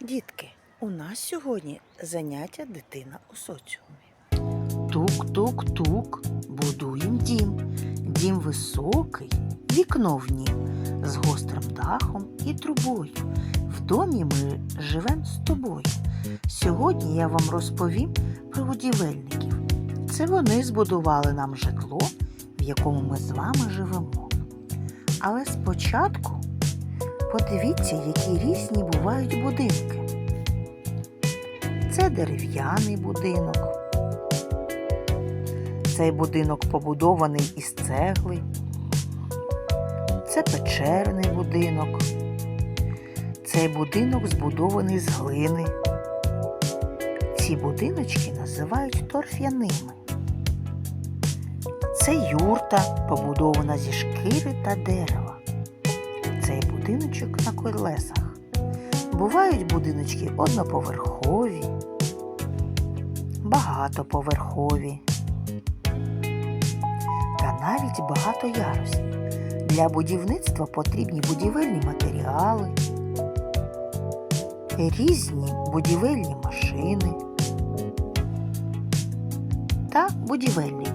Дітки, у нас сьогодні заняття дитина у соціумі. Тук-тук-тук, будуємо дім. Дім високий, вікно в нім, з гострим дахом і трубою. В домі ми живемо з тобою. Сьогодні я вам розповім про будівельників. Це вони збудували нам житло, в якому ми з вами живемо. Але спочатку подивіться, які різні бувають будинки. Це дерев'яний будинок. Цей будинок побудований із цегли. Це печерний будинок. Цей будинок збудований з глини. Ці будиночки називають торф'яними. Це юрта, побудована зі шкіри та дерева. Будиночок на колесах. Бувають будиночки одноповерхові, багатоповерхові та навіть багатоярусні. Для будівництва потрібні будівельні матеріали, різні будівельні машини та будівельники.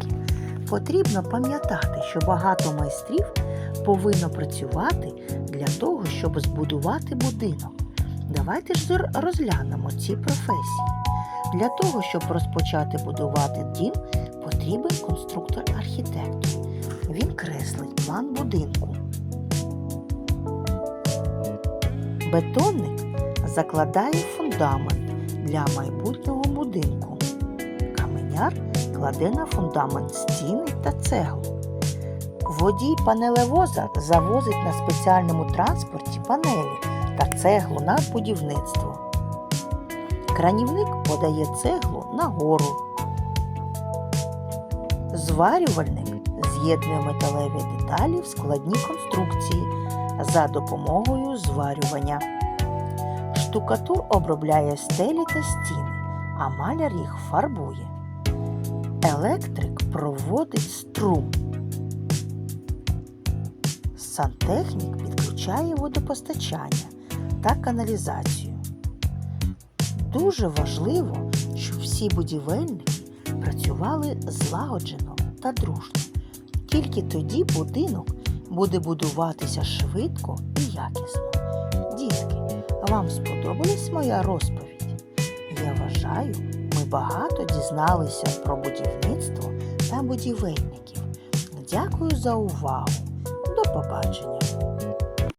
Потрібно пам'ятати, що багато майстрів повинно працювати для того, щоб збудувати будинок. Давайте ж розглянемо ці професії. Для того, щоб розпочати будувати дім, потрібен конструктор-архітектор. Він креслить план будинку. Бетонник закладає фундамент для майбутнього будинку. Каменяр кладе на фундамент стіни та цеглу. Водій панелевоза завозить на спеціальному транспорті панелі та цеглу на будівництво. Кранівник подає цеглу на гору. Зварювальник з'єднує металеві деталі в складні конструкції за допомогою зварювання. Штукатур обробляє стелі та стіни, а маляр їх фарбує. Електрик проводить струм. Сантехнік підключає водопостачання та каналізацію. Дуже важливо, щоб всі будівельники працювали злагоджено та дружно. Тільки тоді будинок буде будуватися швидко і якісно. Дітки, вам сподобалась моя розповідь? Я вважаю, багато дізналися про будівництво та будівельників. Дякую за увагу. До побачення!